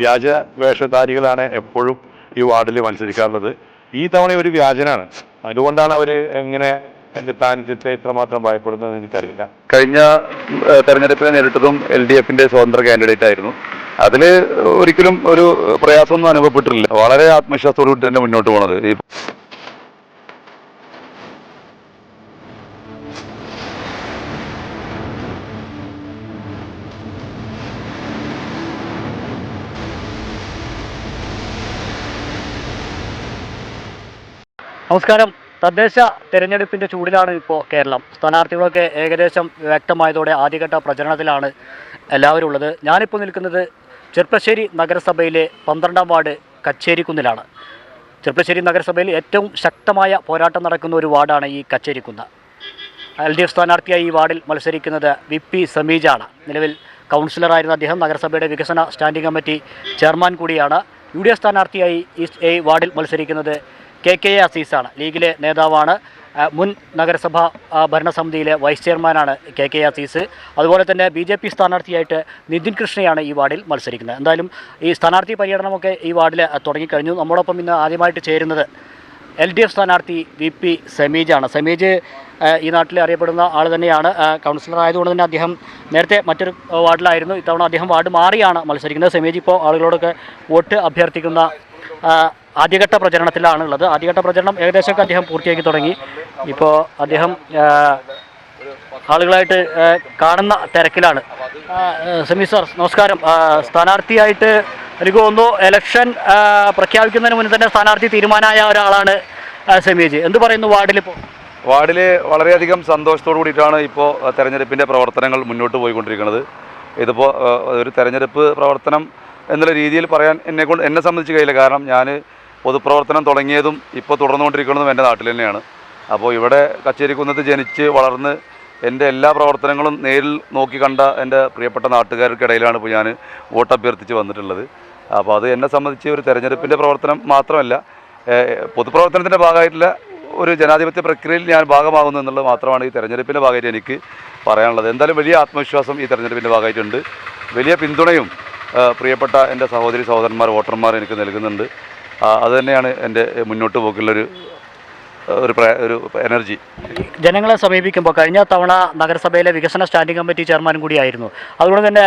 വ്യാജ വേഷധാരികളാണ് എപ്പോഴും ഈ വാർഡിൽ മത്സരിക്കാറുള്ളത്. ഈ തവണ ഒരു വ്യാജനാണ്. അതുകൊണ്ടാണ് അവർ എങ്ങനെ താൻ ഇത്രമാത്രം ഭയപ്പെടുന്നത് എനിക്കറിയില്ല. കഴിഞ്ഞ തെരഞ്ഞെടുപ്പിനെ നേരിട്ടതും എൽ ഡി എഫിന്റെ സ്വതന്ത്ര കാൻഡിഡേറ്റ് ആയിരുന്നു. അതിൽ ഒരിക്കലും ഒരു പ്രയാസമൊന്നും അനുഭവപ്പെട്ടിട്ടില്ല. വളരെ ആത്മവിശ്വാസത്തോടു കൂടി തന്നെ മുന്നോട്ട് പോണത്. നമസ്കാരം. തദ്ദേശ തെരഞ്ഞെടുപ്പിന്റെ ചൂടിലാണ് ഇപ്പോൾ കേരളം. സ്ഥാനാർത്ഥികളൊക്കെ ഏകദേശം വ്യക്തമായതോടെ ആദ്യഘട്ട പ്രചരണത്തിലാണ് എല്ലാവരും ഉള്ളത്. ഞാനിപ്പോൾ നിൽക്കുന്നത് ചെർപ്പശ്ശേരി നഗരസഭയിലെ പന്ത്രണ്ടാം വാർഡ് കച്ചേരിക്കുന്നിലാണ്. ചെർപ്പശ്ശേരി നഗരസഭയിൽ ഏറ്റവും ശക്തമായ പോരാട്ടം നടക്കുന്ന ഒരു വാർഡാണ് ഈ കച്ചേരിക്കുന്ന്. എൽ ഡി എഫ് സ്ഥാനാർത്ഥിയായി ഈ വാർഡിൽ മത്സരിക്കുന്നത് വി പി സമീജാണ്. നിലവിൽ കൗൺസിലറായിരുന്ന അദ്ദേഹം നഗരസഭയുടെ വികസന സ്റ്റാൻഡിംഗ് കമ്മിറ്റി ചെയർമാൻ കൂടിയാണ്. യു ഡി എഫ് സ്ഥാനാർത്ഥിയായി ഈ ഈ വാർഡിൽ മത്സരിക്കുന്നത് കെ കെ എ അസീസാണ്. ലീഗിലെ നേതാവാണ്. മുൻ നഗരസഭ ഭരണസമിതിയിലെ വൈസ് ചെയർമാനാണ് കെ കെ അസീസ്. അതുപോലെ തന്നെ ബി ജെ പി സ്ഥാനാർത്ഥിയായിട്ട് നിതിൻ കൃഷ്ണയാണ് ഈ വാർഡിൽ മത്സരിക്കുന്നത്. എന്തായാലും ഈ സ്ഥാനാർത്ഥി പര്യടനമൊക്കെ ഈ വാർഡിൽ തുടങ്ങിക്കഴിഞ്ഞു. നമ്മോടൊപ്പം ഇന്ന് ആദ്യമായിട്ട് ചേരുന്നത് എൽ ഡി എഫ് സ്ഥാനാർത്ഥി വി പി സമീജാണ്. സമീജ് ഈ നാട്ടിൽ അറിയപ്പെടുന്ന ആൾ തന്നെയാണ്. കൗൺസിലർ ആയതുകൊണ്ട് തന്നെ അദ്ദേഹം നേരത്തെ മറ്റൊരു വാർഡിലായിരുന്നു. ഇത്തവണ അദ്ദേഹം വാർഡ് മാറിയാണ് മത്സരിക്കുന്നത്. സമീജ് ഇപ്പോൾ ആളുകളോടൊക്കെ വോട്ട് അഭ്യർത്ഥിക്കുന്ന ആദ്യഘട്ട പ്രചരണത്തിലാണ് ഉള്ളത്. ആദ്യഘട്ട പ്രചരണം ഏകദേശമൊക്കെ അദ്ദേഹം പൂർത്തിയാക്കി തുടങ്ങി. ഇപ്പോൾ അദ്ദേഹം ആളുകളായിട്ട് കാണുന്ന തിരക്കിലാണ്. സെമി സാർ നമസ്കാരം. സ്ഥാനാർത്ഥിയായിട്ട് എനിക്ക് തോന്നുന്നു എലക്ഷൻ പ്രഖ്യാപിക്കുന്നതിന് മുന്നേ തന്നെ സ്ഥാനാർത്ഥി തീരുമാനമായ ഒരാളാണ് സെമിജി സമീജ്. എന്ത് പറയുന്നു വാർഡിലിപ്പോൾ വാർഡിൽ വളരെയധികം സന്തോഷത്തോടു കൂടിയിട്ടാണ് ഇപ്പോൾ തെരഞ്ഞെടുപ്പിന്റെ പ്രവർത്തനങ്ങൾ മുന്നോട്ട് പോയിക്കൊണ്ടിരിക്കുന്നത്. ഇതിപ്പോൾ ഒരു തെരഞ്ഞെടുപ്പ് പ്രവർത്തനം എന്നുള്ള രീതിയിൽ പറയാൻ എന്നെ കൊണ്ട് എന്നെ സംബന്ധിച്ച് കഴിയില്ല. കാരണം ഞാൻ പൊതുപ്രവർത്തനം തുടങ്ങിയതും ഇപ്പോൾ തുടർന്നുകൊണ്ടിരിക്കുന്നതും എന്റെ നാട്ടിൽ തന്നെയാണ്. അപ്പോൾ ഇവിടെ കച്ചേരിക്കുന്നത്ത് ജനിച്ച് വളർന്ന് എന്റെ എല്ലാ പ്രവർത്തനങ്ങളും നേരിൽ നോക്കി കണ്ട എന്റെ പ്രിയപ്പെട്ട നാട്ടുകാർക്കിടയിലാണ് ഇപ്പോൾ ഞാൻ വോട്ട് അഭ്യർത്ഥിച്ച് വന്നിട്ടുള്ളത്. അപ്പോൾ അത് എന്നെ സംബന്ധിച്ച് ഒരു തെരഞ്ഞെടുപ്പിന്റെ പ്രവർത്തനം മാത്രമല്ല പൊതുപ്രവർത്തനത്തിന്റെ ഭാഗമായിട്ടുള്ള ഒരു ജനാധിപത്യ പ്രക്രിയയിൽ ഞാൻ ഭാഗമാകുന്നു എന്നുള്ളത് മാത്രമാണ് ഈ തെരഞ്ഞെടുപ്പിന്റെ ഭാഗമായിട്ട് എനിക്ക് പറയാനുള്ളത്. എന്തായാലും വലിയ ആത്മവിശ്വാസം ഈ തെരഞ്ഞെടുപ്പിന്റെ ഭാഗമായിട്ടുണ്ട്. വലിയ പിന്തുണയും പ്രിയപ്പെട്ട എന്റെ സഹോദരി സഹോദരന്മാർ വോട്ടർമാർ എനിക്ക് നൽകുന്നുണ്ട്. ആ, അത് തന്നെയാണ് എന്റെ മുന്നോട്ട് പോക്കുള്ളൊരു ഒരു ഒരു എനർജി. ജനങ്ങളെ സമീപിക്കുമ്പോൾ കഴിഞ്ഞ തവണ നഗരസഭയിലെ വികസന സ്റ്റാൻഡിംഗ് കമ്മിറ്റി ചെയർമാനും കൂടിയായിരുന്നു. അതുകൊണ്ട് തന്നെ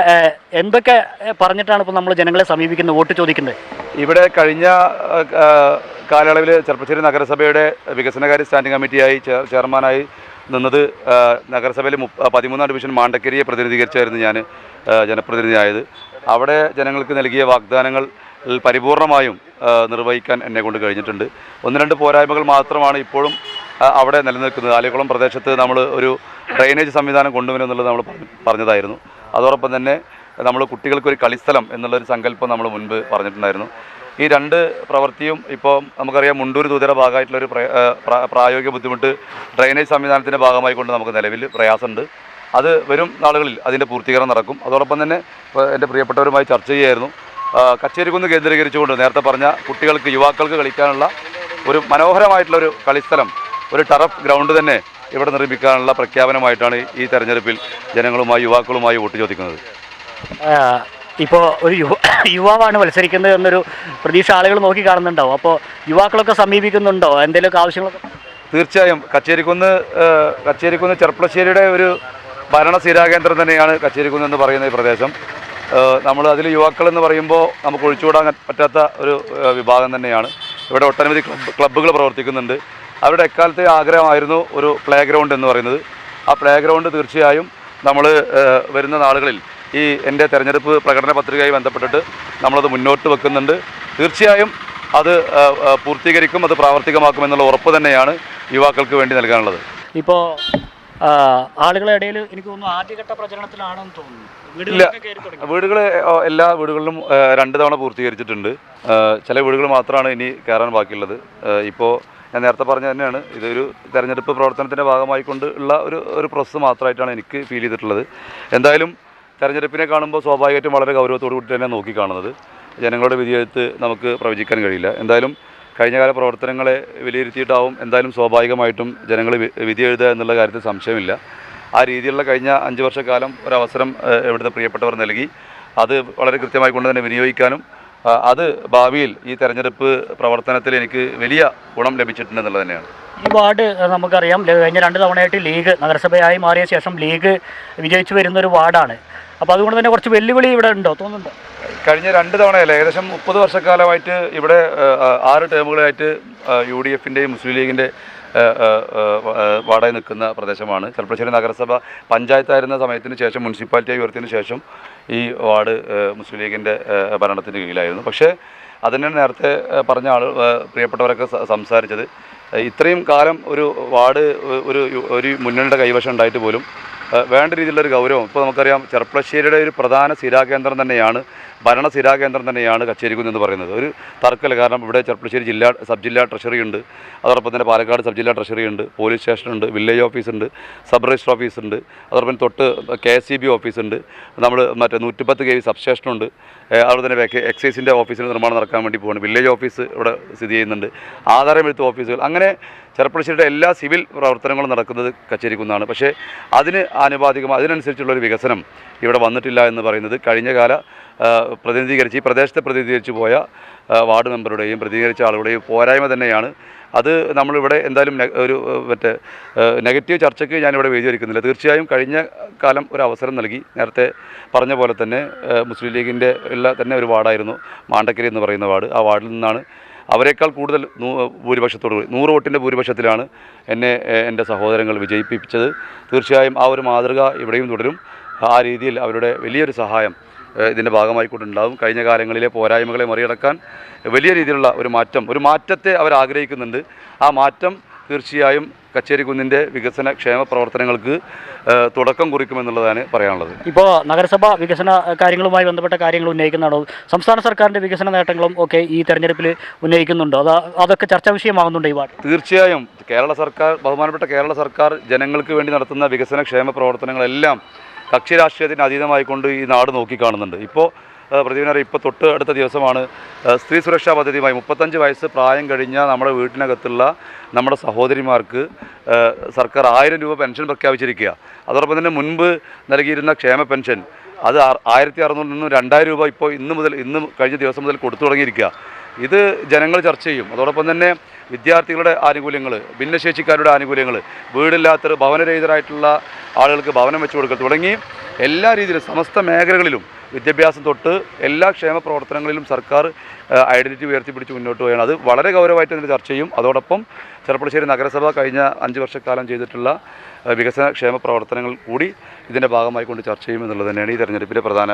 എന്തൊക്കെ പറഞ്ഞിട്ടാണ് ഇപ്പോൾ നമ്മൾ ജനങ്ങളെ സമീപിക്കുന്നത് വോട്ട് ചോദിക്കുന്നത്? ഇവിടെ കഴിഞ്ഞ കാലയളവിൽ ചെറുപ്പശ്ശേരി നഗരസഭയുടെ വികസനകാര്യ സ്റ്റാൻഡിംഗ് കമ്മിറ്റിയായി ചെയർമാനായി നിന്നത് നഗരസഭയിലെ പതിമൂന്നാം ഡിവിഷൻ മാണ്ടക്കരിയെ പ്രതിനിധീകരിച്ചായിരുന്നു ഞാൻ ജനപ്രതിനിധിയായത്. അവിടെ ജനങ്ങൾക്ക് നൽകിയ വാഗ്ദാനങ്ങൾ പരിപൂർണമായും നിർവഹിക്കാൻ എന്നെ കൊണ്ട് കഴിഞ്ഞിട്ടുണ്ട്. ഒന്ന് രണ്ട് പോരായ്മകൾ മാത്രമാണ് ഇപ്പോഴും അവിടെ നിലനിൽക്കുന്നത്. ആലിക്കുളം പ്രദേശത്ത് നമ്മൾ ഒരു ഡ്രെയിനേജ് സംവിധാനം കൊണ്ടുവരും എന്നുള്ളത് നമ്മൾ പറഞ്ഞതായിരുന്നു. അതോടൊപ്പം തന്നെ നമ്മൾ കുട്ടികൾക്കൊരു കളിസ്ഥലം എന്നുള്ളൊരു സങ്കല്പം നമ്മൾ മുൻപ് പറഞ്ഞിട്ടുണ്ടായിരുന്നു. ഈ രണ്ട് പ്രവൃത്തിയും ഇപ്പോൾ നമുക്കറിയാം മുണ്ടൂർ ദൂതര ഭാഗമായിട്ടുള്ള ഒരു പ്രയ- ആ, പ്രാ- പ്രായോഗിക ബുദ്ധിമുട്ട് ഡ്രെയിനേജ് സംവിധാനത്തിന്റെ ഭാഗമായി കൊണ്ട് നമുക്ക് നിലവിൽ പ്രയാസമുണ്ട്. അത് വരും നാളുകളിൽ അതിന്റെ പൂർത്തീകരണം നടക്കും. അതോടൊപ്പം തന്നെ എന്റെ പ്രിയപ്പെട്ടവരുമായി ചർച്ച ചെയ്യായിരുന്നു. കച്ചേരിക്കുന്ന് കേന്ദ്രീകരിച്ചുകൊണ്ട് നേരത്തെ പറഞ്ഞ കുട്ടികൾക്ക് യുവാക്കൾക്ക് കളിക്കാനുള്ള ഒരു മനോഹരമായിട്ടുള്ള ഒരു കളിസ്ഥലം ഒരു ടറഫ് ഗ്രൗണ്ട് തന്നെ ഇവിടെ നിർമ്മിക്കാനുള്ള പ്രഖ്യാപനമായിട്ടാണ് ഈ തെരഞ്ഞെടുപ്പിൽ ജനങ്ങളുമായി യുവാക്കളുമായി വോട്ട് ചോദിക്കുന്നത്. ഇപ്പോൾ ഒരു യുവ യുവാവാണ് മത്സരിക്കുന്നത് എന്നൊരു പ്രതീക്ഷ ആളുകൾ നോക്കി കാണുന്നുണ്ടാവും. അപ്പോൾ യുവാക്കളൊക്കെ സമീപിക്കുന്നുണ്ടോ? എന്തെങ്കിലുമൊക്കെ ആവശ്യങ്ങളൊക്കെ? തീർച്ചയായും കച്ചേരിക്കുന്ന് കച്ചേരിക്കുന്ന് ചെർപ്പളശ്ശേരിയുടെ ഒരു ഭരണ സ്ഥിരാകേന്ദ്രം തന്നെയാണ് കച്ചേരിക്കുന്ന് എന്ന് പറയുന്ന ഈ പ്രദേശം. നമ്മൾ അതിൽ യുവാക്കൾ എന്ന് പറയുമ്പോൾ നമുക്ക് ഒഴിച്ചുകൂടാൻ പറ്റാത്ത ഒരു വിഭാഗം തന്നെയാണ്. ഇവിടെ ഒട്ടനവധി ക്ലബ് ക്ലബ്ബുകൾ പ്രവർത്തിക്കുന്നുണ്ട്. അവരുടെ എക്കാലത്തെ ആഗ്രഹമായിരുന്നു ഒരു പ്ലേ ഗ്രൗണ്ട് എന്ന് പറയുന്നത്. ആ പ്ലേ ഗ്രൗണ്ട് തീർച്ചയായും നമ്മൾ വരുന്ന നാളുകളിൽ ഈ എന്റെ തെരഞ്ഞെടുപ്പ് പ്രകടന പത്രികയുമായി ബന്ധപ്പെട്ടിട്ട് നമ്മളത് മുന്നോട്ട് വെക്കുന്നുണ്ട്. തീർച്ചയായും അത് പൂർത്തീകരിക്കും അത് പ്രാവർത്തികമാക്കുമെന്നുള്ള ഉറപ്പ് തന്നെയാണ് യുവാക്കൾക്ക് വേണ്ടി നൽകാനുള്ളത്. ഇപ്പോൾ ആളുകളുടെ ഇടയിൽ എനിക്ക് തോന്നുന്നു ആദ്യഘട്ട പ്രചരണത്തിലാണെന്ന് തോന്നുന്നു. വീടുകൾ എല്ലാ വീടുകളിലും രണ്ട് തവണ പൂർത്തീകരിച്ചിട്ടുണ്ട്. ചില വീടുകൾ മാത്രമാണ് ഇനി കയറാൻ ബാക്കിയുള്ളത്. ഇപ്പോൾ ഞാൻ നേരത്തെ പറഞ്ഞ തന്നെയാണ് ഇതൊരു തെരഞ്ഞെടുപ്പ് പ്രവർത്തനത്തിന്റെ ഭാഗമായിക്കൊണ്ട് ഉള്ള ഒരു ഒരു പ്രോസസ്സ് മാത്രമായിട്ടാണ് എനിക്ക് ഫീൽ ചെയ്തിട്ടുള്ളത്. എന്തായാലും തെരഞ്ഞെടുപ്പിനെ കാണുമ്പോൾ സ്വാഭാവികമായിട്ടും വളരെ ഗൗരവത്തോടു കൂടി തന്നെ നോക്കി കാണുന്നത്. ജനങ്ങളുടെ വിധിയെഴുത്ത് നമുക്ക് പ്രവചിക്കാൻ കഴിയില്ല. എന്തായാലും കഴിഞ്ഞകാല പ്രവർത്തനങ്ങളെ വിലയിരുത്തിയിട്ടാവും എന്തായാലും സ്വാഭാവികമായിട്ടും ജനങ്ങൾ വിധി എഴുതുക എന്നുള്ള കാര്യത്തിൽ സംശയമില്ല. ആ രീതിയിലുള്ള കഴിഞ്ഞ അഞ്ച് വർഷക്കാലം ഒരവസരം ഇവിടുത്തെ പ്രിയപ്പെട്ടവർ നൽകി. അത് വളരെ കൃത്യമായി കൊണ്ട് തന്നെ വിനിയോഗിക്കാനും അത് ഭാവിയിൽ ഈ തെരഞ്ഞെടുപ്പ് പ്രവർത്തനത്തിൽ എനിക്ക് വലിയ ഗുണം ലഭിച്ചിട്ടുണ്ടെന്നുള്ളത് തന്നെയാണ്. ഈ വാർഡ് നമുക്കറിയാം കഴിഞ്ഞ രണ്ട് തവണയായിട്ട് ലീഗ് നഗരസഭയായി മാറിയ ശേഷം ലീഗ് വിജയിച്ചു വരുന്ന ഒരു വാർഡാണ്. അപ്പോൾ അതുകൊണ്ട് തന്നെ കുറച്ച് വെല്ലുവിളി ഇവിടെ ഉണ്ടോ? തോന്നുന്നുണ്ടോ? കഴിഞ്ഞ രണ്ട് തവണയല്ല ഏകദേശം മുപ്പത് വർഷക്കാലമായിട്ട് ഇവിടെ ആറ് ടേമുകളായിട്ട് യു ഡി എഫിന്റെയും മുസ്ലിം ലീഗിന്റെ വാടകയിൽ നിൽക്കുന്ന പ്രദേശമാണ്. ചെറുപ്പശ്ശേരി നഗരസഭ പഞ്ചായത്തായിരുന്ന സമയത്തിന് ശേഷം മുനിസിപ്പാലിറ്റിയായി ഉയർത്തിയതിന് ശേഷം ഈ വാർഡ് മുസ്ലിം ലീഗിന്റെ ഭരണത്തിന് കീഴിലായിരുന്നു. പക്ഷേ അതിനെ നേരത്തെ പറഞ്ഞ ആൾ പ്രിയപ്പെട്ടവരൊക്കെ സംസാരിച്ചത് ഇത്രയും കാലം ഒരു വാർഡ് ഒരു ഒരു മുന്നണിയുടെ കൈവശം ഉണ്ടായിട്ട് പോലും വേണ്ട രീതിയിലുള്ളൊരു ഗൗരവം. ഇപ്പോൾ നമുക്കറിയാം ചെർപ്പളശ്ശേരിയുടെ ഒരു പ്രധാന സ്ഥിരാകേന്ദ്രം തന്നെയാണ് ഭരണ സ്ഥിരാകേന്ദ്രം തന്നെയാണ് കച്ചേരിക്കുന്ന് എന്ന് പറയുന്നത്. ഒരു തർക്കമില്ല കാരണം ഇവിടെ ചെർപ്പളശ്ശേരി ജില്ലാ സബ് ജില്ലാ ട്രഷറി ഉണ്ട് അതോടൊപ്പം തന്നെ പാലക്കാട് സബ് ജില്ലാ ട്രഷറി ഉണ്ട് പോലീസ് സ്റ്റേഷനുണ്ട്. വില്ലേജ് ഓഫീസ് ഉണ്ട് സബ് രജിസ്റ്റർ ഓഫീസ് ഉണ്ട് അതോടൊപ്പം തൊട്ട് K S E B office ഉണ്ട് നമ്മൾ മറ്റേ നൂറ്റിപ്പത്ത് കെ വി സബ് സ്റ്റേഷനുണ്ട്. ഏഹ് അതുപോലെ തന്നെ എക്സൈസിന്റെ ഓഫീസിന് നിർമ്മാണം നടക്കാൻ വേണ്ടി പോകുന്നുണ്ട് വില്ലേജ് ഓഫീസ് ഇവിടെ സ്ഥിതി ചെയ്യുന്നുണ്ട്. ആധാരമെഴുത്ത് ഓഫീസുകൾ. അങ്ങനെ ചെറുപ്പശ്ശേരിയുടെ എല്ലാ സിവിൽ പ്രവർത്തനങ്ങളും നടക്കുന്നത് കച്ചേരിക്കുന്നാണ്. പക്ഷേ അതിന് ആനുപാതികമായി അതിനനുസരിച്ചുള്ള ഒരു വികസനം ഇവിടെ വന്നിട്ടില്ല എന്ന് പറയുന്നത് കഴിഞ്ഞ കാല പ്രതിനിധീകരിച്ച് ഈ പ്രദേശത്തെ പ്രതിനിധീകരിച്ച് പോയ വാർഡ് മെമ്പറുടെയും പ്രതിനിധീകരിച്ച ആളുകളുടെയും പോരായ്മ തന്നെയാണ്. അത് നമ്മളിവിടെ എന്തായാലും ഒരു മറ്റേ നെഗറ്റീവ് ചർച്ചയ്ക്ക് ഞാനിവിടെ വേദി ഒരുക്കുന്നില്ല തീർച്ചയായും കഴിഞ്ഞ കാലം ഒരു അവസരം നൽകി. നേരത്തെ പറഞ്ഞ പോലെ തന്നെ മുസ്ലിം ലീഗിന്റെ ഉള്ള തന്നെ ഒരു വാർഡായിരുന്നു. മാണ്ടക്കരി എന്ന് പറയുന്ന വാർഡ്. ആ വാർഡിൽ നിന്നാണ് അവരെക്കാൾ കൂടുതൽ ഭൂരിപക്ഷത്തോട് നൂറ് വോട്ടിന്റെ ഭൂരിപക്ഷത്തിലാണ് എന്നെ എന്റെ സഹോദരങ്ങൾ വിജയിപ്പിച്ചത്. തീർച്ചയായും ആ ഒരു മാതൃക ഇവിടെയും തുടരും. ആ രീതിയിൽ അവരുടെ വലിയൊരു സഹായം ഇതിന്റെ ഭാഗമായിക്കൊണ്ടുണ്ടാകും കഴിഞ്ഞ കാലങ്ങളിലെ പോരായ്മകളെ മറികടക്കാൻ വലിയ രീതിയിലുള്ള ഒരു മാറ്റം ഒരു മാറ്റത്തെ അവർ ആഗ്രഹിക്കുന്നുണ്ട്. ആ മാറ്റം തീർച്ചയായും കച്ചേരിക്കുന്നിന്റെ വികസന ക്ഷേമ പ്രവർത്തനങ്ങൾക്ക് തുടക്കം കുറിക്കുമെന്നുള്ളതാണ് പറയാനുള്ളത്. ഇപ്പോൾ നഗരസഭ വികസന കാര്യങ്ങളുമായി ബന്ധപ്പെട്ട കാര്യങ്ങൾ ഉന്നയിക്കുന്നതാണോ? സംസ്ഥാന സർക്കാരിന്റെ വികസന നേട്ടങ്ങളും ഒക്കെ ഈ തെരഞ്ഞെടുപ്പിൽ ഉന്നയിക്കുന്നുണ്ടോ? അത് അതൊക്കെ ചർച്ചാ വിഷയമാകുന്നുണ്ടോ ഈ വാർഡ് തീർച്ചയായും കേരള സർക്കാർ ബഹുമാനപ്പെട്ട കേരള സർക്കാർ ജനങ്ങൾക്ക് വേണ്ടി നടത്തുന്ന വികസന ക്ഷേമ പ്രവർത്തനങ്ങളെല്ലാം കക്ഷി രാഷ്ട്രീയത്തിന് അതീതമായിക്കൊണ്ട് ഈ നാട് നോക്കിക്കാണുന്നുണ്ട്. ഇപ്പോൾ പ്രതിദിനം ഇപ്പോൾ തൊട്ട് അടുത്ത ദിവസമാണ്. സ്ത്രീ സുരക്ഷാ പദ്ധതിയുമായി മുപ്പത്തഞ്ച് വയസ്സ് പ്രായം കഴിഞ്ഞ നമ്മുടെ വീട്ടിനകത്തുള്ള നമ്മുടെ സഹോദരിമാർക്ക് സർക്കാർ ആയിരം രൂപ പെൻഷൻ പ്രഖ്യാപിച്ചിരിക്കുക അതോടൊപ്പം തന്നെ മുൻപ് നൽകിയിരുന്ന ക്ഷേമ പെൻഷൻ അത് ആയിരത്തി അറുന്നൂറിൽ നിന്നും രണ്ടായിരം രൂപ ഇപ്പോൾ ഇന്ന് മുതൽ ഇന്ന് കഴിഞ്ഞ ദിവസം മുതൽ കൊടുത്തു തുടങ്ങിയിരിക്കുക ഇത് ജനങ്ങൾ ചർച്ച ചെയ്യും. അതോടൊപ്പം തന്നെ വിദ്യാർത്ഥികളുടെ ആനുകൂല്യങ്ങൾ ഭിന്നശേഷിക്കാരുടെ ആനുകൂല്യങ്ങൾ വീടില്ലാത്ത ഭവനരഹിതരായിട്ടുള്ള ആളുകൾക്ക് ഭവനം വെച്ചു കൊടുക്കൽ തുടങ്ങി എല്ലാ രീതിയിലും സമസ്ത മേഖലകളിലും വിദ്യാഭ്യാസം തൊട്ട് എല്ലാ ക്ഷേമ പ്രവർത്തനങ്ങളിലും സർക്കാർ ഐഡന്റിറ്റി ഉയർത്തിപ്പിടിച്ച് മുന്നോട്ട് പോവുകയാണ്. അത് വളരെ ഗൗരവമായിട്ട് ഇതിന് ചർച്ച ചെയ്യും അതോടൊപ്പം ചെറുപ്പളശ്ശേരി നഗരസഭ കഴിഞ്ഞ അഞ്ച് വർഷക്കാലം ചെയ്തിട്ടുള്ള വികസന ക്ഷേമ പ്രവർത്തനങ്ങൾ കൂടി ഇതിന്റെ ഭാഗമായി കൊണ്ട് ചർച്ച ചെയ്യുമെന്നുള്ളത് തന്നെയാണ് ഈ തെരഞ്ഞെടുപ്പിലെ പ്രധാന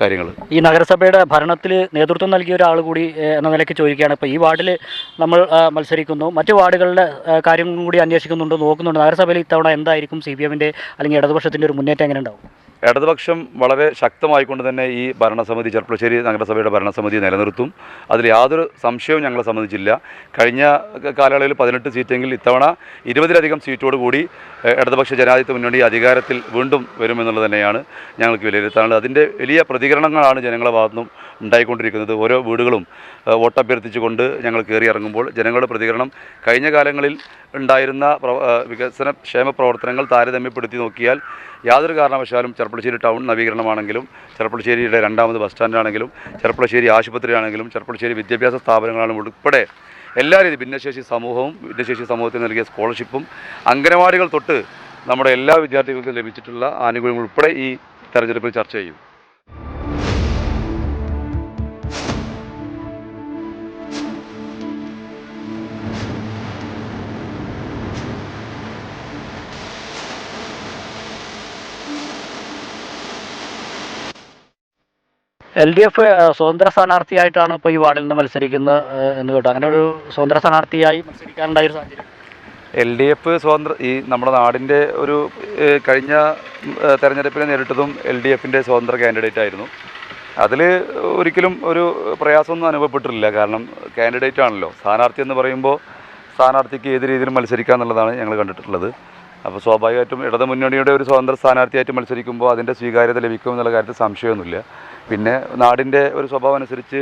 കാര്യങ്ങൾ ഈ നഗരസഭയുടെ ഭരണത്തിൽ നേതൃത്വം നൽകിയ ഒരാൾ കൂടി എന്ന നിലയ്ക്ക് ചോദിക്കുകയാണ്. ഇപ്പോൾ ഈ വാർഡിൽ നമ്മൾ മത്സരിക്കുന്നു. മറ്റു വാർഡുകളുടെ കാര്യം കാര്യങ്ങളും കൂടി അന്വേഷിക്കുന്നുണ്ട് നോക്കുന്നുണ്ട്. നഗരസഭയിൽ ഇത്തവണ എന്തായിരിക്കും സി പി എമ്മിന്റെ അല്ലെങ്കിൽ ഇടതുപക്ഷത്തിന്റെ ഒരു മുന്നേറ്റം എങ്ങനെ ഉണ്ടാവും? ഇടതുപക്ഷം വളരെ ശക്തമായിക്കൊണ്ട് തന്നെ ഈ ഭരണസമിതി ചെർപ്പളശ്ശേരി നഗരസഭയുടെ ഭരണസമിതി നിലനിർത്തും. അതിൽ യാതൊരു സംശയവും ഞങ്ങളെ സംബന്ധിച്ചില്ല. കഴിഞ്ഞ കാലയളവിൽ പതിനെട്ട് സീറ്റെങ്കിൽ ഇത്തവണ ഇരുപതിലധികം സീറ്റോട് കൂടി ഇടതുപക്ഷ ജനാധിപത്യ മുന്നണി അധികാരത്തിൽ വീണ്ടും വരുമെന്നുള്ളത് തന്നെയാണ് ഞങ്ങൾക്ക് വിലയിരുത്താനുള്ളത്. അതിന്റെ വലിയ പ്രതികരണങ്ങളാണ് ജനങ്ങളുടെ ഭാഗത്തുനിന്നും ഉണ്ടായിക്കൊണ്ടിരിക്കുന്നത്. ഓരോ വീടുകളും വോട്ടഭ്യർത്ഥിച്ചുകൊണ്ട് ഞങ്ങൾ കയറി ഇറങ്ങുമ്പോൾ ജനങ്ങളുടെ പ്രതികരണം കഴിഞ്ഞ കാലങ്ങളിൽ ഉണ്ടായിരുന്ന വികസന ക്ഷേമ പ്രവർത്തനങ്ങൾ താരതമ്യപ്പെടുത്തി നോക്കിയാൽ യാതൊരു കാരണവശാലും ചെർപ്പളശ്ശേരി ടൗൺ നവീകരണമാണെങ്കിലും ചെർപ്പളശ്ശേരിയുടെ രണ്ടാമത് ബസ് സ്റ്റാൻഡാണെങ്കിലും ചെർപ്പളശ്ശേരി ആശുപത്രിയാണെങ്കിലും ചെർപ്പളശ്ശേരി വിദ്യാഭ്യാസ സ്ഥാപനങ്ങളാണെങ്കിലും ഉൾപ്പെടെ എല്ലാ രീതി ഭിന്നശേഷി സമൂഹവും ഭിന്നശേഷി സമൂഹത്തിന് നൽകിയ സ്കോളർഷിപ്പും അംഗനവാടികൾ തൊട്ട് നമ്മുടെ എല്ലാ വിദ്യാർത്ഥികൾക്കും ലഭിച്ചിട്ടുള്ള ആനുകൂല്യങ്ങൾ ഉൾപ്പെടെ ഈ തെരഞ്ഞെടുപ്പിൽ ചർച്ച ചെയ്യും. എൽ ഡി എഫ് സ്വതന്ത്ര സ്ഥാനാർത്ഥിയായിട്ടാണ് ഇപ്പോൾ ഈ വാർഡിൽ നിന്ന് മത്സരിക്കുന്നത് എന്ന് കേട്ടോ. അങ്ങനെ ഒരു സ്വതന്ത്ര സ്ഥാനാർത്ഥിയായി മത്സരിക്കാനുണ്ടായ ഒരു സാഹചര്യം. എൽ ഡി എഫ് സ്വതന്ത്ര ഈ നമ്മുടെ നാടിന്റെ ഒരു കഴിഞ്ഞ തെരഞ്ഞെടുപ്പിനെ നേരിട്ടതും എൽ ഡി എഫിന്റെ സ്വതന്ത്ര കാൻഡിഡേറ്റ് ആയിരുന്നു. അതിൽ ഒരിക്കലും ഒരു പ്രയാസമൊന്നും അനുഭവപ്പെട്ടിട്ടില്ല. കാരണം കാൻഡിഡേറ്റ് ആണല്ലോ. സ്ഥാനാർത്ഥി എന്ന് പറയുമ്പോൾ സ്ഥാനാർത്ഥിക്ക് ഏത് രീതിയിലും മത്സരിക്കുക എന്നുള്ളതാണ് ഞങ്ങൾ കണ്ടിട്ടുള്ളത്. അപ്പോൾ സ്വാഭാവികമായിട്ടും ഇടതു മുന്നണിയുടെ ഒരു സ്വതന്ത്ര സ്ഥാനാർത്ഥിയായിട്ട് മത്സരിക്കുമ്പോൾ അതിന്റെ സ്വീകാര്യത ലഭിക്കും എന്നുള്ള കാര്യത്തിൽ സംശയമൊന്നുമില്ല. പിന്നെ നാടിന്റെ ഒരു സ്വഭാവം അനുസരിച്ച്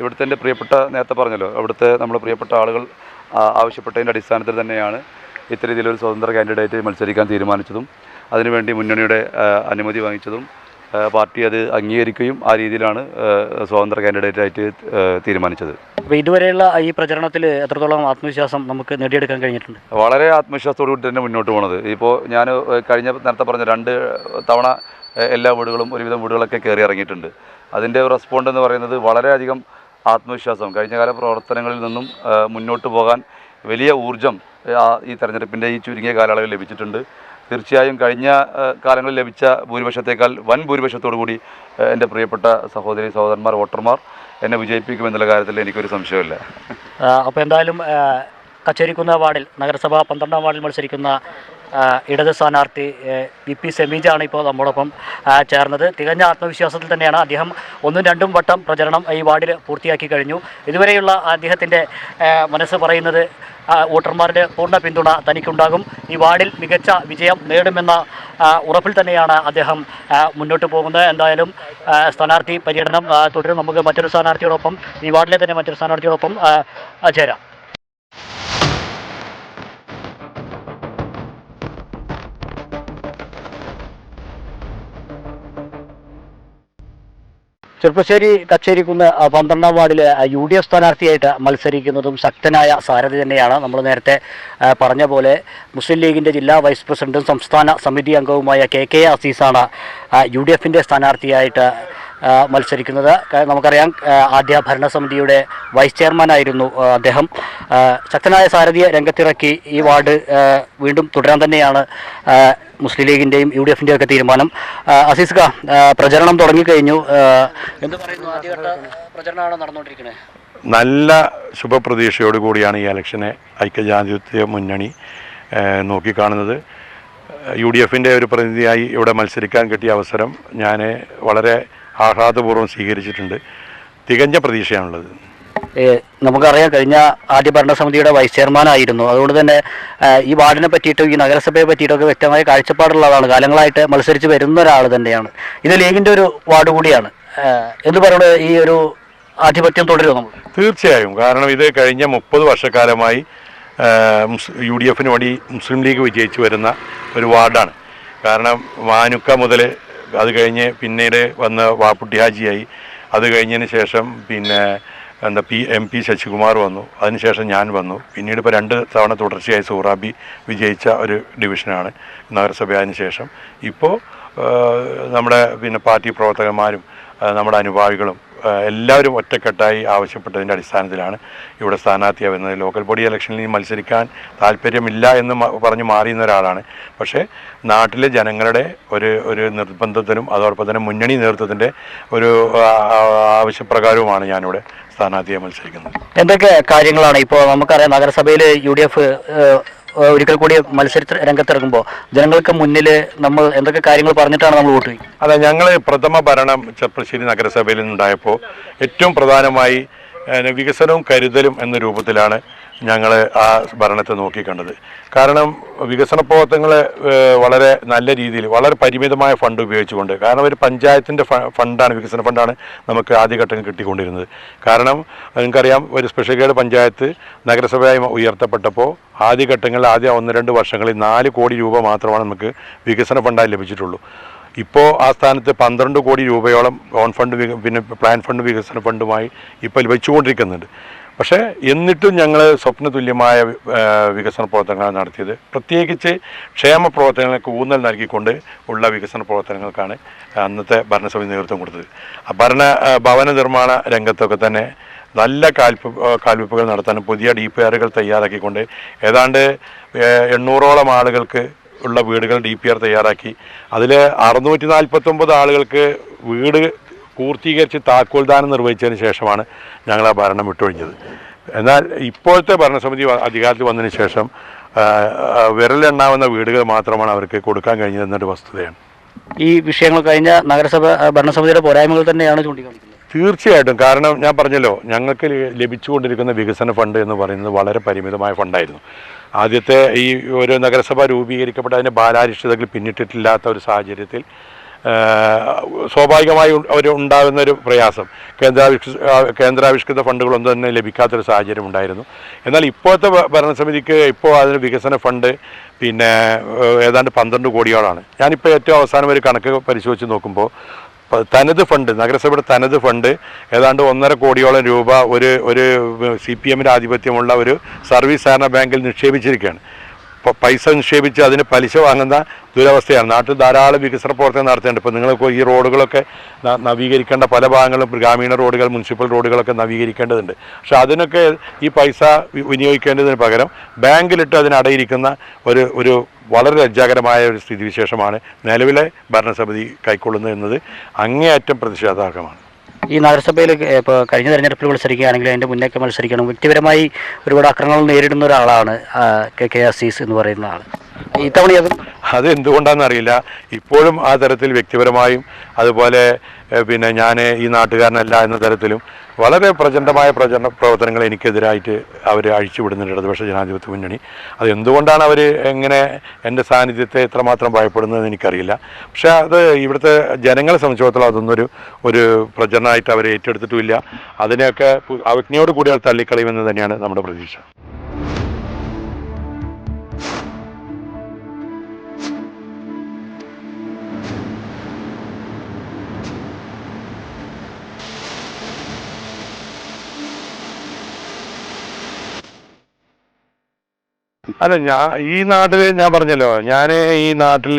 ഇവിടുത്തെ എന്റെ പ്രിയപ്പെട്ട നേരത്തെ പറഞ്ഞല്ലോ ഇവിടുത്തെ നമ്മൾ പ്രിയപ്പെട്ട ആളുകൾ ആവശ്യപ്പെട്ടതിന്റെ അടിസ്ഥാനത്തിൽ തന്നെയാണ് ഇത്തരത്തിലൊരു സ്വതന്ത്ര കാൻഡിഡേറ്റ് മത്സരിക്കാൻ തീരുമാനിച്ചതും അതിനുവേണ്ടി മുന്നണിയുടെ അനുമതി വാങ്ങിച്ചതും പാർട്ടി അത് അംഗീകരിക്കുകയും ആ രീതിയിലാണ് സ്വതന്ത്ര കാൻഡിഡേറ്റായിട്ട് ആയിട്ട് തീരുമാനിച്ചത്. അപ്പോൾ ഇതുവരെയുള്ള ഈ പ്രചരണത്തിൽ എത്രത്തോളം ആത്മവിശ്വാസം നമുക്ക് നേടിയെടുക്കാൻ കഴിഞ്ഞിട്ടുണ്ട്? വളരെ ആത്മവിശ്വാസത്തോടു കൂടി തന്നെ മുന്നോട്ട് പോണത്. ഇപ്പോൾ ഞാൻ കഴിഞ്ഞ നേരത്തെ പറഞ്ഞ രണ്ട് തവണ എല്ലാ വീടുകളും ഒരുവിധം വീടുകളൊക്കെ കയറി ഇറങ്ങിയിട്ടുണ്ട്. അതിന്റെ റെസ്പോണ്ട് എന്ന് പറയുന്നത് വളരെയധികം ആത്മവിശ്വാസം. കഴിഞ്ഞകാല പ്രവർത്തനങ്ങളിൽ നിന്നും മുന്നോട്ട് പോകാൻ വലിയ ഊർജം ഈ തെരഞ്ഞെടുപ്പിന്റെ ഈ ചുരുങ്ങിയ കാലയളവിൽ ലഭിച്ചിട്ടുണ്ട്. തീർച്ചയായും കഴിഞ്ഞ കാലങ്ങളിൽ ലഭിച്ച ഭൂരിപക്ഷത്തേക്കാൾ വൻ ഭൂരിപക്ഷത്തോടു കൂടി എന്റെ പ്രിയപ്പെട്ട സഹോദരി സഹോദരന്മാർ വോട്ടർമാർ എന്നെ വിജയിപ്പിക്കുമെന്നുള്ള കാര്യത്തിൽ എനിക്കൊരു സംശയമില്ല അപ്പോൾ എന്തായാലും കച്ചേരിക്കുന്ന വാർഡിൽ നഗരസഭ പന്ത്രണ്ടാം വാർഡിൽ മത്സരിക്കുന്ന ഇടത് സ്ഥാനാർത്ഥി വി പി സെമീജാണ് ഇപ്പോൾ നമ്മോടൊപ്പം ചേർന്നത്. തികഞ്ഞ ആത്മവിശ്വാസത്തിൽ തന്നെയാണ് അദ്ദേഹം ഒന്നും രണ്ടും വട്ടം പ്രചരണം ഈ വാർഡിൽ പൂർത്തിയാക്കി കഴിഞ്ഞു. ഇതുവരെയുള്ള അദ്ദേഹത്തിന്റെ മനസ്സ് പറയുന്നത് വോട്ടർമാരുടെ പൂർണ പിന്തുണ തനിക്കുണ്ടാകും. ഈ വാർഡിൽ മികച്ച വിജയം നേടുമെന്ന ഉറപ്പിൽ തന്നെയാണ് അദ്ദേഹം മുന്നോട്ട് പോകുന്നത്. എന്തായാലും സ്ഥാനാർത്ഥി പര്യടനം തുടരും. നമുക്ക് മറ്റൊരു സ്ഥാനാർത്ഥിയോടൊപ്പം ഈ വാർഡിലെ തന്നെ മറ്റൊരു സ്ഥാനാർത്ഥിയോടൊപ്പം ചേരാം. ചെറുപ്പശ്ശേരി കച്ചേരിക്കുന്ന് പന്ത്രണ്ടാം വാർഡിലെ ആ, യു ഡി എഫ് സ്ഥാനാർത്ഥിയായിട്ട് മത്സരിക്കുന്നതും ശക്തനായ സാരഥി തന്നെയാണ്. നമ്മൾ നേരത്തെ പറഞ്ഞ പോലെ മുസ്ലിം ലീഗിന്റെ ജില്ലാ വൈസ് പ്രസിഡന്റും സംസ്ഥാന സമിതി അംഗവുമായ കെ കെ അസീസാണ് യു ഡി എഫിന്റെ സ്ഥാനാർത്ഥിയായിട്ട് മത്സരിക്കുന്നത്. നമുക്കറിയാം ആദ്യ ഭരണസമിതിയുടെ വൈസ് ചെയർമാനായിരുന്നു അദ്ദേഹം. ശക്തനായ സാരഥിയെ രംഗത്തിറക്കി ഈ വാർഡ് വീണ്ടും തുടരാൻ തന്നെയാണ് മുസ്ലിം ലീഗിന്റെയും യു ഡി എഫിന്റെയും ഒക്കെ തീരുമാനം. അസീസ് ഖാ, പ്രചരണം തുടങ്ങിക്കഴിഞ്ഞു. എന്ത് പറയുന്നു? പ്രചരണമാണ് നടന്നുകൊണ്ടിരിക്കുന്നത് നല്ല ശുഭപ്രതീക്ഷയോട് കൂടിയാണ് ഈ ഇലക്ഷനെ ഐക്യജാതിത്യ മുന്നണി നോക്കിക്കാണുന്നത്. യു ഡി എഫിന്റെ ഒരു പ്രതിനിധിയായി ഇവിടെ മത്സരിക്കാൻ കിട്ടിയ അവസരം ഞാൻ വളരെ ആഹ്ലാദപൂർവം സ്വീകരിച്ചിട്ടുണ്ട്. തികഞ്ഞ പ്രതീക്ഷയാണുള്ളത്. നമുക്കറിയാം കഴിഞ്ഞ ആദ്യ ഭരണസമിതിയുടെ വൈസ് ചെയർമാനായിരുന്നു അതുകൊണ്ട് തന്നെ ഈ വാർഡിനെ പറ്റിയിട്ടും ഈ നഗരസഭയെ പറ്റിയിട്ടൊക്കെ വ്യക്തമായ കാഴ്ചപ്പാടുള്ളതാണ് കാലങ്ങളായിട്ട് മത്സരിച്ച് വരുന്ന ഒരാൾ തന്നെയാണ്. ഇത് ലീഗിന്റെ ഒരു വാർഡ് കൂടിയാണ്. എന്ന് പറയുന്നത് ഈ ഒരു ആധിപത്യം തുടരും നമ്മൾ? തീർച്ചയായും. കാരണം ഇത് കഴിഞ്ഞ മുപ്പത് വർഷക്കാലമായി യു ഡി എഫിന് വേണ്ടി മുസ്ലിം ലീഗ് വിജയിച്ചു വരുന്ന ഒരു വാർഡാണ്. കാരണം വാനുക്ക മുതൽ അത് കഴിഞ്ഞ് പിന്നീട് വന്ന് വാപ്പുട്ടി ഹാജിയായി. അത് കഴിഞ്ഞതിന് ശേഷം പിന്നെ എന്താ പി എം പി ശശികുമാർ വന്നു. അതിനുശേഷം ഞാൻ വന്നു. പിന്നീട് ഇപ്പോൾ രണ്ട് തവണ തുടർച്ചയായി സൂറാബി വിജയിച്ച ഒരു ഡിവിഷനാണ് നഗരസഭ ശേഷം. ഇപ്പോൾ നമ്മുടെ പിന്നെ പാർട്ടി പ്രവർത്തകന്മാരും നമ്മുടെ അനുഭാവികളും എല്ലാവരും ഒറ്റക്കെട്ടായി ആവശ്യപ്പെട്ടതിന്റെ അടിസ്ഥാനത്തിലാണ് ഇവിടെ സ്ഥാനാർത്ഥിയാവുന്നത് ലോക്കൽ ബോഡി ഇലക്ഷനിൽ മത്സരിക്കാൻ താല്പര്യമില്ല എന്ന് പറഞ്ഞ് മാറിയുന്ന ഒരാളാണ്. പക്ഷേ നാട്ടിലെ ജനങ്ങളുടെ ഒരു ഒരു നിർബന്ധത്തിനും അതോടൊപ്പം തന്നെ മുന്നണി നേതൃത്വത്തിന്റെ ഒരു ആവശ്യപ്രകാരവുമാണ് ഞാനിവിടെ സ്ഥാനാർത്ഥിയായി മത്സരിക്കുന്നത്. എന്തൊക്കെ കാര്യങ്ങളാണ്? ഇപ്പോൾ നമുക്കറിയാം നഗരസഭയിൽ യു ഡി എഫ് ഒരിക്കൽ കൂടി മത്സര രംഗത്തിറങ്ങുമ്പോൾ ജനങ്ങൾക്ക് മുന്നിൽ നമ്മൾ എന്തൊക്കെ കാര്യങ്ങൾ പറഞ്ഞിട്ടാണ് നമ്മൾ വോട്ട് ചെയ്യുന്നത് അതെ ഞങ്ങൾ പ്രഥമ ഭരണം ചെർപ്പശ്ശേരി നഗരസഭയിൽ നിന്നുണ്ടായപ്പോൾ ഏറ്റവും പ്രധാനമായി വികസനവും കരുതലും എന്ന രൂപത്തിലാണ് ഞങ്ങൾ ആ ഭരണത്തെ നോക്കിക്കണ്ടത് കാരണം വികസന പ്രവർത്തനങ്ങൾ വളരെ നല്ല രീതിയിൽ വളരെ പരിമിതമായ ഫണ്ട് ഉപയോഗിച്ചുകൊണ്ട് കാരണം ഒരു പഞ്ചായത്തിന്റെ ഫണ്ടാണ് വികസന ഫണ്ടാണ് നമുക്ക് ആദ്യഘട്ടം കിട്ടിക്കൊണ്ടിരുന്നത്. കാരണം നിങ്ങൾക്കറിയാം ഒരു സ്പെഷ്യൽ ഗേഡ് പഞ്ചായത്ത് നഗരസഭയായി ഉയർത്തപ്പെട്ടപ്പോൾ ആദ്യഘട്ടങ്ങളിൽ ആദ്യ ഒന്ന് രണ്ട് വർഷങ്ങളിൽ നാല് കോടി രൂപ മാത്രമാണ് നമുക്ക് വികസന ഫണ്ടായി ലഭിച്ചിട്ടുള്ളൂ. ഇപ്പോൾ ആ സ്ഥാനത്ത് പന്ത്രണ്ട് കോടി രൂപയോളം ഓൺ ഫണ്ട് പിന്നെ പ്ലാൻ ഫണ്ട് വികസന ഫണ്ടുമായി ഇപ്പോൾ വെച്ചുകൊണ്ടിരിക്കുന്നുണ്ട്. പക്ഷേ എന്നിട്ടും ഞങ്ങൾ സ്വപ്ന തുല്യമായ വികസന പ്രവർത്തനങ്ങളാണ് നടത്തിയത്. പ്രത്യേകിച്ച് ക്ഷേമ പ്രവർത്തനങ്ങൾക്ക് ഊന്നൽ നൽകിക്കൊണ്ട് ഉള്ള വികസന പ്രവർത്തനങ്ങൾക്കാണ് അന്നത്തെ ഭരണസമിതി നേതൃത്വം കൊടുത്തത്. ഭരണ ഭവന നിർമ്മാണ രംഗത്തൊക്കെ തന്നെ നല്ല കാൽപ്പ് കാൽവെപ്പുകൾ നടത്താനും പുതിയ ഡി പി ആറുകൾ തയ്യാറാക്കിക്കൊണ്ട് ഏതാണ്ട് എണ്ണൂറോളം ആളുകൾക്ക് ഉള്ള വീടുകൾ ഡി പി ആർ തയ്യാറാക്കി. അതിൽ അറുന്നൂറ്റി നാൽപ്പത്തൊമ്പത് ആളുകൾക്ക് വീട് പൂർത്തീകരിച്ച് താക്കോൽദാനം നിർവഹിച്ചതിന് ശേഷമാണ് ഞങ്ങൾ ആ ഭരണം വിട്ടൊഴിഞ്ഞത്. എന്നാൽ ഇപ്പോഴത്തെ ഭരണസമിതി അധികാരത്തിൽ വന്നതിന് ശേഷം വിരലെണ്ണാവുന്ന വീടുകൾ മാത്രമാണ് അവർക്ക് കൊടുക്കാൻ കഴിഞ്ഞത് എന്നൊരു വസ്തുതയാണ്. ഈ വിഷയങ്ങൾ കഴിഞ്ഞ നഗരസഭ ഭരണസമിതിയുടെ പോരായ്മകൾ തന്നെയാണ് ചൂണ്ടിക്കാണിക്കുന്നത്. തീർച്ചയായിട്ടും. കാരണം ഞാൻ പറഞ്ഞല്ലോ ഞങ്ങൾക്ക് ലഭിച്ചുകൊണ്ടിരിക്കുന്ന വികസന ഫണ്ട് എന്ന് പറയുന്നത് വളരെ പരിമിതമായ ഫണ്ടായിരുന്നു. ആദ്യത്തെ ഈ ഒരു നഗരസഭ രൂപീകരിക്കപ്പെട്ട അതിന്റെ ബാലാരിഷ്ടതകൾ പിന്നിട്ടിട്ടില്ലാത്ത ഒരു സാഹചര്യത്തിൽ സ്വാഭാവികമായി അവർ ഉണ്ടാകുന്ന ഒരു പ്രയാസം. കേന്ദ്രാവിഷ് കേന്ദ്രാവിഷ്കൃത ഫണ്ടുകളൊന്നും തന്നെ ലഭിക്കാത്തൊരു സാഹചര്യം ഉണ്ടായിരുന്നു. എന്നാൽ ഇപ്പോഴത്തെ ഭരണസമിതിക്ക് ഇപ്പോൾ അതിന് വികസന ഫണ്ട് പിന്നെ ഏതാണ്ട് പന്ത്രണ്ട് കോടിയോളാണ്. ഞാനിപ്പോൾ ഏറ്റവും അവസാനം ഒരു കണക്ക് പരിശോധിച്ച് നോക്കുമ്പോൾ തനത് ഫണ്ട് നഗരസഭയുടെ തനത് ഫണ്ട് ഏതാണ്ട് ഒന്നര കോടിയോളം രൂപ ഒരു ഒരു സി പി എമ്മിന്റെ ആധിപത്യമുള്ള ഒരു സർവീസ് സഹകരണ ബാങ്കിൽ നിക്ഷേപിച്ചിരിക്കുകയാണ്. പൈസ നിക്ഷേപിച്ച് അതിന് പലിശ വാങ്ങുന്ന ദുരവസ്ഥയാണ്. നാട്ടിൽ ധാരാളം വികസന പ്രവർത്തനം നടത്തേണ്ടത് ഇപ്പോൾ നിങ്ങൾക്ക് ഈ റോഡുകളൊക്കെ നവീകരിക്കേണ്ട പല ഭാഗങ്ങളും ഗ്രാമീണ റോഡുകൾ മുനിസിപ്പൽ റോഡുകളൊക്കെ നവീകരിക്കേണ്ടതുണ്ട്. പക്ഷെ അതിനൊക്കെ ഈ പൈസ വിനിയോഗിക്കേണ്ടതിന് പകരം ബാങ്കിലിട്ട് അതിനടയിരിക്കുന്ന ഒരു ഒരു വളരെ ലജ്ജാകരമായ ഒരു സ്ഥിതിവിശേഷമാണ് നിലവിലെ ഭരണസമിതി കൈക്കൊള്ളുന്നത് എന്നത് അങ്ങേയറ്റം പ്രതിഷേധാർഹമാണ്. ഈ നഗരസഭയിൽ ഇപ്പോൾ കഴിഞ്ഞ തെരഞ്ഞെടുപ്പിൽ മത്സരിക്കുകയാണെങ്കിൽ അതിന്റെ മുന്നേക്ക് മത്സരിക്കണം. വ്യക്തിപരമായി ഒരുപാട് അക്രമങ്ങൾ നേരിടുന്ന ഒരാളാണ് കെ കെ അസീസ് എന്ന് പറയുന്ന ആൾ ഇത്തവണ അത് അത് എന്തുകൊണ്ടാണെന്ന് അറിയില്ല ഇപ്പോഴും ആ തരത്തിൽ വ്യക്തിപരമായും അതുപോലെ പിന്നെ ഞാൻ ഈ നാട്ടുകാരനല്ല എന്ന തരത്തിലും വളരെ പ്രചണ്ഡമായ പ്രചരണ പ്രവർത്തനങ്ങൾ എനിക്കെതിരായിട്ട് അവർ അഴിച്ചുവിടുന്നുണ്ട് ഇടതുപക്ഷ ജനാധിപത്യ മുന്നണി. അത് എന്തുകൊണ്ടാണ് അവർ എങ്ങനെ എന്റെ സാന്നിധ്യത്തെ എത്രമാത്രം ഭയപ്പെടുന്നതെന്ന് എനിക്കറിയില്ല. പക്ഷേ അത് ഇവിടുത്തെ ജനങ്ങളെ സംബന്ധിച്ചിടത്തോളം അതൊന്നൊരു ഒരു പ്രചരണമായിട്ട് അവർ ഏറ്റെടുത്തിട്ടുമില്ല. അതിനെയൊക്കെ അവജ്ഞയോട് കൂടി അവർ തള്ളിക്കളയുമെന്ന് തന്നെയാണ് നമ്മുടെ പ്രതീക്ഷ. അല്ല ഞാൻ ഈ നാട്ടിൽ ഞാൻ പറഞ്ഞല്ലോ ഞാൻ ഈ നാട്ടിൽ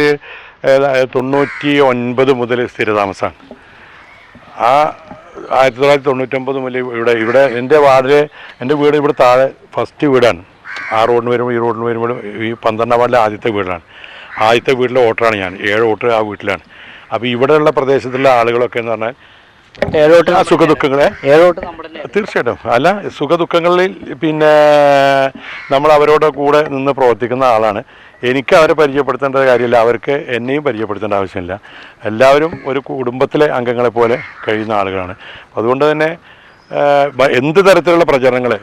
തൊണ്ണൂറ്റി ഒൻപത് മുതൽ സ്ഥിരതാമസമാണ് ആ ആയിരത്തി തൊള്ളായിരത്തി തൊണ്ണൂറ്റൊമ്പത് മുതൽ ഇവിടെ ഇവിടെ എന്റെ വാർഡിൽ എന്റെ വീട് ഇവിടെ താഴെ ഫസ്റ്റ് വീടാണ്. ആ റോഡിന് വരുമ്പോൾ ഈ റോഡിന് വരുമ്പോൾ ഈ പന്ത്രണ്ടാം വാർഡിലെ ആദ്യത്തെ വീടാണ്. ആദ്യത്തെ വീട്ടിലെ വോട്ടറാണ് ഞാൻ ഏഴ് വോട്ടർ ആ വീട്ടിലാണ്. അപ്പോൾ ഇവിടെയുള്ള പ്രദേശത്തുള്ള ആളുകളൊക്കെ എന്ന് പറഞ്ഞാൽ ഏഴോട്ട് ആ സുഖദുഃഖങ്ങളെ. ഏഴോട്ട് നമ്മുടെ തീർച്ചയായിട്ടും. അല്ല സുഖദുഃഖങ്ങളിൽ പിന്നെ നമ്മൾ അവരോട് കൂടെ നിന്ന് പ്രവർത്തിക്കുന്ന ആളാണ്. എനിക്ക് അവരെ പരിചയപ്പെടുത്തേണ്ട കാര്യമില്ല. അവർക്ക് എന്നെയും പരിചയപ്പെടുത്തേണ്ട ആവശ്യമില്ല. എല്ലാവരും ഒരു കുടുംബത്തിലെ അംഗങ്ങളെ പോലെ കഴിയുന്ന ആളുകളാണ്. അതുകൊണ്ട് തന്നെ എന്ത് തരത്തിലുള്ള പ്രചരണങ്ങൾ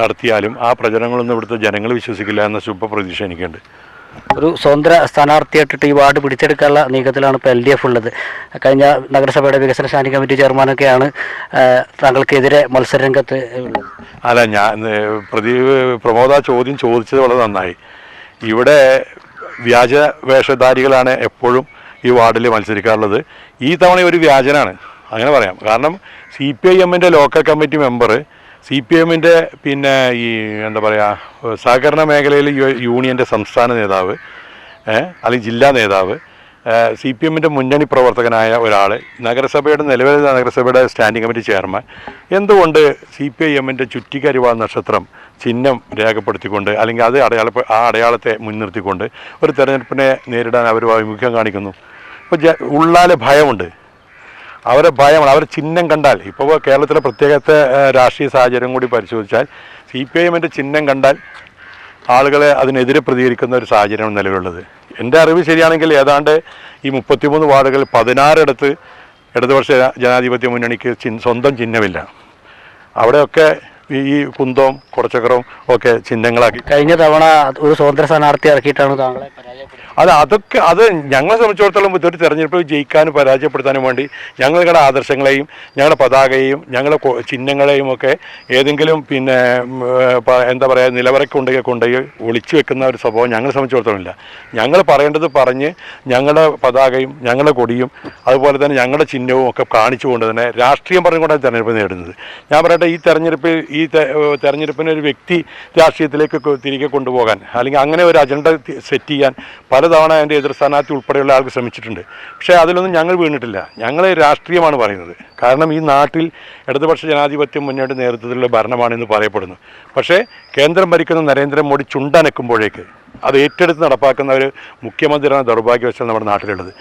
നടത്തിയാലും ആ പ്രചരണങ്ങളൊന്നും ഇവിടുത്തെ ജനങ്ങൾ വിശ്വസിക്കില്ല എന്ന ശുഭപ്രതീക്ഷ എനിക്കുണ്ട്. ഒരു സ്വതന്ത്ര സ്ഥാനാർത്ഥിയായിട്ടിട്ട് ഈ വാർഡ് പിടിച്ചെടുക്കാനുള്ള നീക്കത്തിലാണ് ഇപ്പോൾ എൽ ഡി എഫ് ഉള്ളത്. കഴിഞ്ഞ നഗരസഭയുടെ വികസന സ്ഥാനിക കമ്മിറ്റി ചെയർമാനൊക്കെയാണ് താങ്കൾക്കെതിരെ മത്സരരംഗത്ത് അല്ല ഞാൻ പ്രതി പ്രമോദ ചോദ്യം ചോദിച്ചത് വളരെ നന്നായി. ഇവിടെ വ്യാജ വേഷധാരികളാണ് എപ്പോഴും ഈ വാർഡിൽ മത്സരിക്കാറുള്ളത്. ഈ തവണ ഒരു വ്യാജനാണ് അങ്ങനെ പറയാം. കാരണം സി പി ഐ എമ്മിന്റെ local committee member C P എമ്മിന്റെ പിന്നെ ഈ എന്താ പറയുക സഹകരണ മേഖലയിൽ യൂണിയന്റെ സംസ്ഥാന നേതാവ് അല്ലെങ്കിൽ ജില്ലാ നേതാവ് സി പി എമ്മിന്റെ മുന്നണി പ്രവർത്തകനായ ഒരാൾ നഗരസഭയുടെ നിലവിലെ നഗരസഭയുടെ സ്റ്റാൻഡിംഗ് കമ്മിറ്റി ചെയർമാൻ. എന്തുകൊണ്ട് സി പി ഐ എമ്മിന്റെ ചുറ്റിക്കരിവാൾ നക്ഷത്രം ചിഹ്നം രേഖപ്പെടുത്തിക്കൊണ്ട് അല്ലെങ്കിൽ അത് അടയാള ആ അടയാളത്തെ മുൻനിർത്തിക്കൊണ്ട് ഒരു തെരഞ്ഞെടുപ്പിനെ നേരിടാൻ അവർ വൈമുഖ്യം കാണിക്കുന്നു? ഇപ്പോൾ ഉള്ളാലെ ഭയമുണ്ട്. അവരെ ഭയമാണ്. അവരെ ചിഹ്നം കണ്ടാൽ ഇപ്പോൾ കേരളത്തിലെ പ്രത്യേകത്തെ രാഷ്ട്രീയ സാഹചര്യം കൂടി പരിശോധിച്ചാൽ സി പി ഐ എമ്മിന്റെ ചിഹ്നം കണ്ടാൽ ആളുകളെ അതിനെതിരെ പ്രതികരിക്കുന്ന ഒരു സാഹചര്യമാണ് നിലവിലുള്ളത്. എന്റെ അറിവ് ശരിയാണെങ്കിൽ ഏതാണ്ട് ഈ മുപ്പത്തിമൂന്ന് വാർഡുകളിൽ പതിനാറിടത്ത് ഇടതുപക്ഷ ജനാധിപത്യ മുന്നണിക്ക് ചിഹ്ന സ്വന്തം ചിഹ്നമില്ല. അവിടെയൊക്കെ ഈ കുന്തവും കുറച്ചക്കറവും ഒക്കെ ചിഹ്നങ്ങളാക്കി. കഴിഞ്ഞ തവണ ഒരു സ്വതന്ത്ര സ്ഥാനാർത്ഥി ഇറക്കിയിട്ടാണ് താങ്കളെ അത് അതൊക്കെ അത് ഞങ്ങളെ സംബന്ധിച്ചിടത്തോളം ഇതൊരു തെരഞ്ഞെടുപ്പ് ജയിക്കാനും പരാജയപ്പെടുത്താനും വേണ്ടി ഞങ്ങളുടെ ആദർശങ്ങളെയും ഞങ്ങളുടെ പതാകയെയും ഞങ്ങളുടെ ചിഹ്നങ്ങളെയും ഒക്കെ ഏതെങ്കിലും പിന്നെ എന്താ പറയുക നിലവറയ്ക്ക് കൊണ്ടുപോയി ഒളിച്ചു വെക്കുന്ന ഒരു സ്വഭാവം ഞങ്ങളെ സംബന്ധിച്ചിടത്തോളം ഇല്ല. ഞങ്ങൾ പറയേണ്ടത് പറഞ്ഞ് ഞങ്ങളുടെ പതാകയും ഞങ്ങളുടെ കൊടിയും അതുപോലെ തന്നെ ഞങ്ങളുടെ ചിഹ്നവും ഒക്കെ കാണിച്ചുകൊണ്ട് തന്നെ രാഷ്ട്രീയം പറഞ്ഞുകൊണ്ടാണ് തെരഞ്ഞെടുപ്പ് നേടുന്നത് ഞാൻ പറയട്ടെ ഈ തെരഞ്ഞെടുപ്പ് ഈ തെരഞ്ഞെടുപ്പിനെ ഒരു വ്യക്തി രാഷ്ട്രീയത്തിലേക്ക് തിരികെ കൊണ്ടുപോകാൻ അല്ലെങ്കിൽ അങ്ങനെ ഒരു അജണ്ട സെറ്റ് ചെയ്യാൻ പലതവണ എന്റെ എതിർ സ്ഥാനാർത്ഥി ഉൾപ്പെടെയുള്ള ആൾക്ക് ശ്രമിച്ചിട്ടുണ്ട്. പക്ഷേ അതിലൊന്നും ഞങ്ങൾ വീണിട്ടില്ല. ഞങ്ങൾ രാഷ്ട്രീയമാണ് പറയുന്നത്. കാരണം ഈ നാട്ടിൽ ഇടതുപക്ഷ ജനാധിപത്യം മുന്നോട്ട് നേതൃത്വത്തിലുള്ള ഭരണമാണെന്ന് പറയപ്പെടുന്നു. പക്ഷേ കേന്ദ്രം ഭരിക്കുന്ന നരേന്ദ്രമോദി ചുണ്ടനക്കുമ്പോഴേക്ക് അത് ഏറ്റെടുത്ത് നടപ്പാക്കുന്ന ഒരു മുഖ്യമന്ത്രിയാണ് ദൗർഭാഗ്യവശാൽ നമ്മുടെ നാട്ടിലുള്ളത്.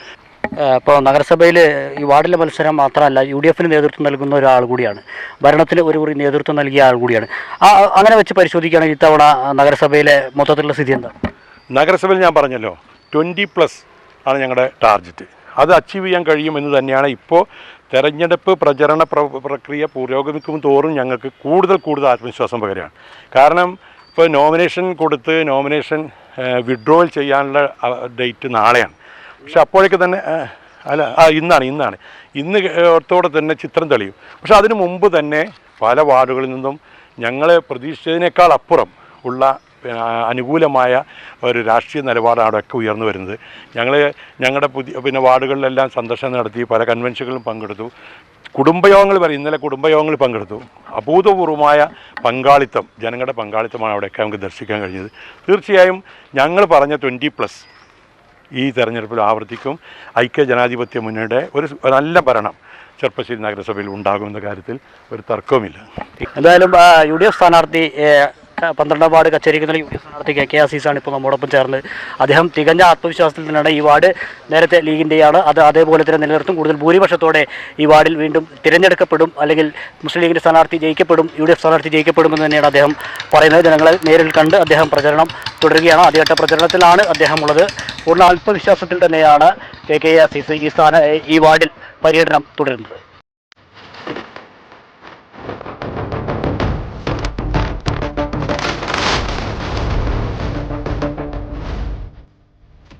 ഇപ്പോൾ നഗരസഭയിൽ ഈ വാർഡിലെ മത്സരം മാത്രമല്ല യു ഡി എഫിന് നേതൃത്വം നൽകുന്ന ഒരാൾ കൂടിയാണ്. ഭരണത്തിന് ഒരു കുറി നേതൃത്വം നൽകിയ ആൾ കൂടിയാണ്. അങ്ങനെ വെച്ച് പരിശോധിക്കുകയാണെങ്കിൽ ഇത്തവണ നഗരസഭയിലെ മൊത്തത്തിലുള്ള സ്ഥിതി എന്താണ് നഗരസഭയിൽ ഞാൻ പറഞ്ഞല്ലോ ട്വന്റി പ്ലസ് ആണ് ഞങ്ങളുടെ ടാർഗറ്റ് അത് അച്ചീവ് ചെയ്യാൻ കഴിയുമെന്ന് തന്നെയാണ് ഇപ്പോൾ തെരഞ്ഞെടുപ്പ് പ്രചരണ പ്ര- പ്രക്രിയ പുരോഗമിക്കും തോറും ഞങ്ങൾക്ക് കൂടുതൽ കൂടുതൽ ആത്മവിശ്വാസം പകരുകയാണ്. കാരണം ഇപ്പോൾ നോമിനേഷൻ കൊടുത്ത് നോമിനേഷൻ വിഡ്രോവൽ ചെയ്യാനുള്ള ഡേറ്റ് നാളെയാണ്. പക്ഷെ അപ്പോഴേക്ക് തന്നെ അല്ല ആ ഇന്നാണ് ഇന്നാണ്. ഇന്ന് ഓർത്തോടെ തന്നെ ചിത്രം തെളിയും. പക്ഷെ അതിനു മുമ്പ് തന്നെ പല വാർഡുകളിൽ നിന്നും ഞങ്ങൾ പ്രതീക്ഷിച്ചതിനേക്കാൾ അപ്പുറം ഉള്ള അനുകൂലമായ ഒരു രാഷ്ട്രീയ നിലപാടാണ് അവിടെയൊക്കെ ഉയർന്നു വരുന്നത്. ഞങ്ങൾ ഞങ്ങളുടെ പുതിയ പിന്നെ വാർഡുകളിലെല്ലാം സന്ദർശനം നടത്തി പല കൺവെൻഷനുകളും പങ്കെടുത്തു. കുടുംബയോഗങ്ങൾ വരെ ഇന്നലെ കുടുംബയോഗങ്ങൾ പങ്കെടുത്തു. അഭൂതപൂർവമായ പങ്കാളിത്തം ജനങ്ങളുടെ പങ്കാളിത്തമാണ് അവിടെയൊക്കെ നമുക്ക് ദർശിക്കാൻ കഴിഞ്ഞത്. തീർച്ചയായും ഞങ്ങൾ പറഞ്ഞ ട്വന്റി പ്ലസ് ഈ തെരഞ്ഞെടുപ്പിൽ ആവർത്തിക്കും. ഐക്യ ജനാധിപത്യ മുന്നണിയുടെ ഒരു നല്ല ഭരണം ചെർപ്പശ്ശേരി നഗരസഭയിൽ ഉണ്ടാകുമെന്ന കാര്യത്തിൽ ഒരു തർക്കവുമില്ല. എന്തായാലും യു ഡി എഫ് സ്ഥാനാർത്ഥി പന്ത്രണ്ടാം വാർഡ് കച്ചേരിക്കുന്ന യു ഡി എഫ് സ്ഥാനാർത്ഥി കെ കെ അസീസാണ് ഇപ്പോൾ നമ്മോടൊപ്പം ചേർന്ന് അദ്ദേഹം തികഞ്ഞ ആത്മവിശ്വാസത്തിൽ തന്നെയാണ് ഈ വാർഡ് നേരത്തെ ലീഗിന്റെയാണ് അത് അതേപോലെ തന്നെ നിലനിർത്തും. കൂടുതൽ ഭൂരിപക്ഷത്തോടെ ഈ വാർഡിൽ വീണ്ടും തിരഞ്ഞെടുക്കപ്പെടും. അല്ലെങ്കിൽ മുസ്ലിം ലീഗിന്റെ സ്ഥാനാർത്ഥി ജയിക്കപ്പെടും യു ഡി എഫ് സ്ഥാനാർത്ഥി ജയിക്കപ്പെടുമെന്ന് തന്നെയാണ് അദ്ദേഹം പറയുന്നത്. ജനങ്ങളെ നേരിൽ കണ്ട് അദ്ദേഹം പ്രചരണം തുടരുകയാണ്. ആദ്യഘട്ട പ്രചരണത്തിലാണ് അദ്ദേഹം ഉള്ളത്. പൂർണ ആത്മവിശ്വാസത്തിൽ തന്നെയാണ് കെ കെ അസീസ് ഈ സ്ഥാന ഈ വാർഡിൽ പര്യടനം തുടരുന്നത്.